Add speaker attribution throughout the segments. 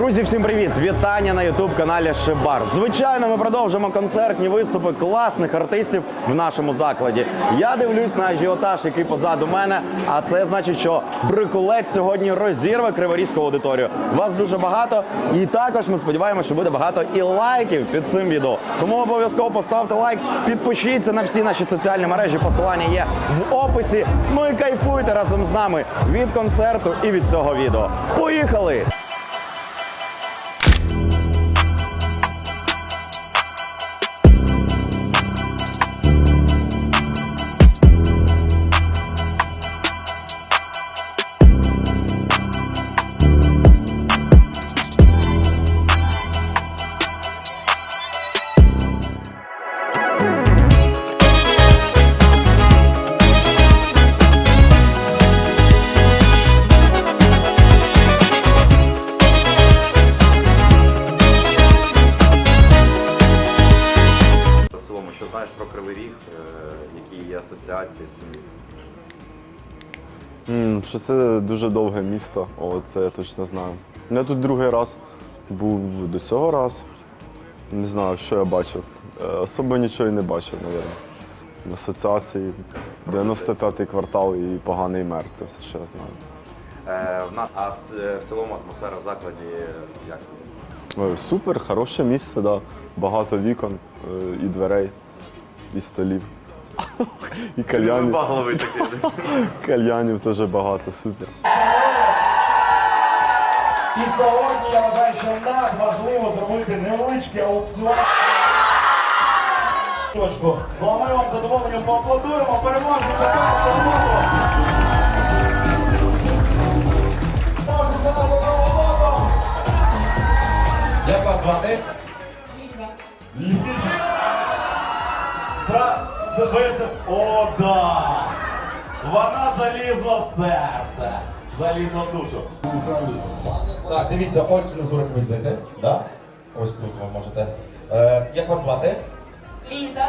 Speaker 1: Друзі, всім привіт! Вітання на ютуб каналі Шибар. Звичайно, ми продовжимо концертні виступи класних артистів в нашому закладі. Я дивлюсь на ажіотаж, який позаду мене. А це значить, що брикулець сьогодні розірве криворізьку аудиторію. Вас дуже багато, і також ми сподіваємося, що буде багато і лайків під цим відео. Тому обов'язково поставте лайк, підпишіться на всі наші соціальні мережі. Посилання є в описі. Ну і кайфуйте разом з нами від концерту і від цього відео. Поїхали!
Speaker 2: Асоціації з цим містом?
Speaker 3: М, Що це дуже довге місто, о, це я точно знаю. Я тут другий раз був до цього раз. Не знаю, що я бачив. Е, Особо нічого і не бачив, мабуть. Асоціації, 95-й квартал і поганий мер це все, що я знаю.
Speaker 2: Е, в на- А в, ц- в цілому атмосфера в закладі як?
Speaker 3: Супер, хороше місце, да. багато вікон е, і дверей, і столів. І кальянів.
Speaker 2: Багловий такий.
Speaker 3: Кальянів теж багато, супер.
Speaker 4: І сьогодні я вважаю, що надважливо зробити невеличкий аукціон. Точку. Ну а ми вам задоволенням поаплодуємо. Переможниця першого лоту. Переможниця нашого лоту. Як вас звати? Ліза. Зра... Забився. О, да! Вона залізла в серце. Залізла в душу. Так, дивіться, ось внизу реквізити. Да? Ось тут ви можете. Е, як вас звати?
Speaker 5: Ліза.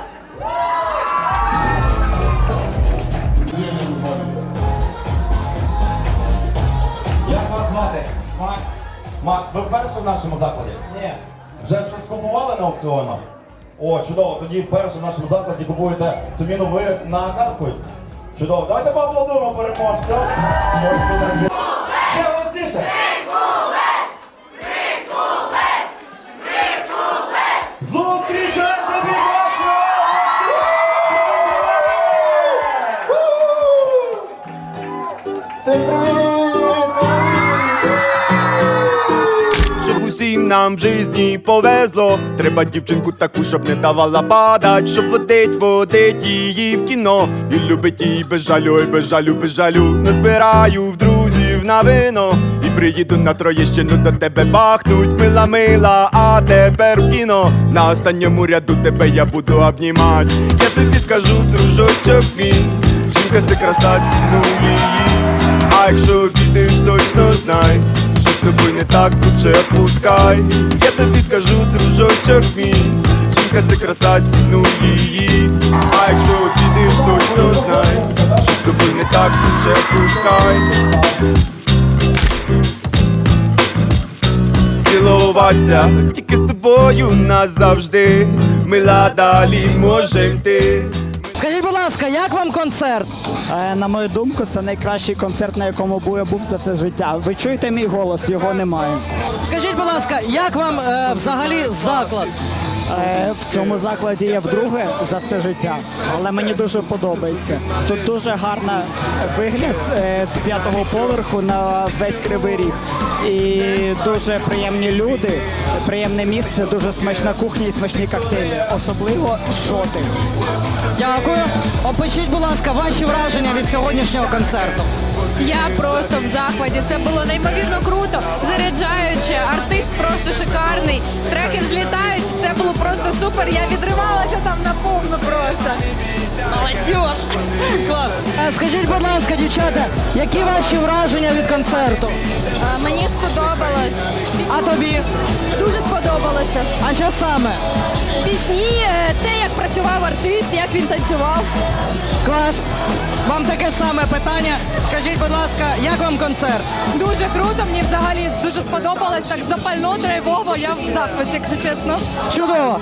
Speaker 4: Як вас звати? Макс. Макс, ви вперше в нашому закладі? Ні. Вже щось купували на аукціону? О, чудово, тоді вперше в нашому закладі купуєте цю міну ви на картку. Чудово. Давайте поаплодуємо переможця. Ось тут. Ще голосніше. Зустрічайте бігача! Всім
Speaker 6: Щоб нам в житті повезло, треба дівчинку таку, щоб не давала падать, щоб водить, водить її в кіно. І любить її без жалю, ой, без жалю, без жалю. Назбираю в друзів на вино. І приїду на Троєщину до тебе бахнуть, мила, мила, а тепер в кіно. На останньому ряду тебе я буду обнімать. Я тобі скажу, дружочок мій, жінка це краса, ціну її. А якщо обійдеш, точно знай, тобою не так лучше пускай. Я тобі скажу, дружочок мій, жінка це краса, цінуй її. А якщо обійдеш, точно знай, що з тобою не так лучше пускай. Цілуватися тільки з тобою назавжди. Мила далі може йти.
Speaker 7: Скажіть, будь ласка, як вам концерт?
Speaker 8: Е, На мою думку, це найкращий концерт, на якому був я був за все життя. Ви чуєте мій голос, його немає.
Speaker 7: Скажіть, будь ласка, як вам е, взагалі заклад?
Speaker 8: Е, В цьому закладі я вдруге за все життя, але мені дуже подобається. Тут дуже гарний вигляд е, з п'ятого поверху на весь кривий ріг. І дуже приємні люди, приємне місце, дуже смачна кухня і смачні коктейлі. Особливо шоти.
Speaker 7: Дякую. Опишіть, будь ласка, ваші враження від сьогоднішнього концерту.
Speaker 5: Я просто в захваті. Це було неймовірно круто, заряджаюче. Артист просто шикарний. Треки взлітають, все було просто супер. Я відривалася там на повну просто.
Speaker 7: Молодіж! Клас! Е, Скажіть, будь ласка, дівчата, які ваші враження від концерту?
Speaker 5: Мені сподобалось.
Speaker 7: А тобі?
Speaker 5: Дуже сподобалося.
Speaker 7: А що саме?
Speaker 5: Пісні, е, те, як працював артист, як він танцював.
Speaker 7: Клас. Вам таке саме питання. Скажіть, будь ласка, як вам концерт?
Speaker 5: Дуже круто, мені взагалі дуже сподобалось. Так запально, драйвово. Я в захваті, якщо чесно.
Speaker 7: Чудово.